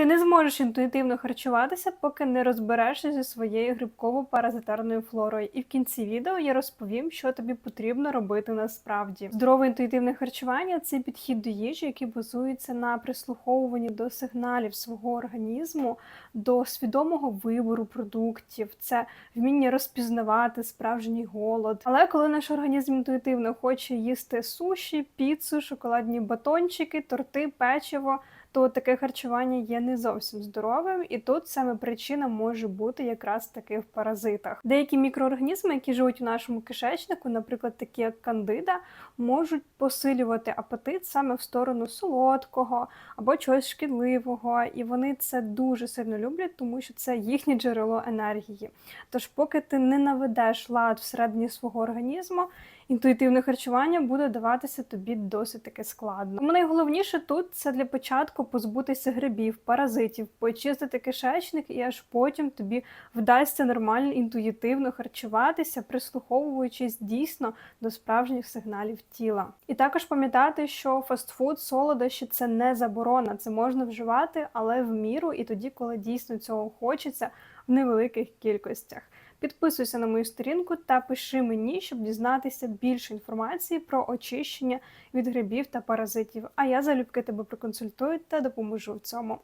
Ти не зможеш інтуїтивно харчуватися, поки не розберешся зі своєю грибково-паразитарною флорою. І в кінці відео я розповім, що тобі потрібно робити насправді. Здорове інтуїтивне харчування це підхід до їжі, який базується на прислуховуванні до сигналів свого організму, до свідомого вибору продуктів, це вміння розпізнавати справжній голод. Але коли наш організм інтуїтивно хоче їсти суші, піцу, шоколадні батончики, торти, печиво то таке харчування є не зовсім здоровим, і тут саме причина може бути якраз таки в паразитах. Деякі мікроорганізми, які живуть у нашому кишечнику, наприклад, такі як кандида, можуть посилювати апетит саме в сторону солодкого або чогось шкідливого, і вони це дуже сильно люблять, тому що це їхнє джерело енергії. Тож, поки ти не наведеш лад всередині свого організму, інтуїтивне харчування буде даватися тобі досить таки складно. Тому найголовніше тут це для початку позбутися грибів, паразитів, почистити кишечник, і аж потім тобі вдасться нормально інтуїтивно харчуватися, прислуховуючись дійсно до справжніх сигналів тіла. І також пам'ятати, що фастфуд, солодощі це не заборона, це можна вживати, але в міру і тоді, коли дійсно цього хочеться в невеликих кількостях. Підписуйся на мою сторінку та пиши мені, щоб дізнатися більше інформації про очищення від грибів та паразитів. А я залюбки тебе проконсультую та допоможу в цьому.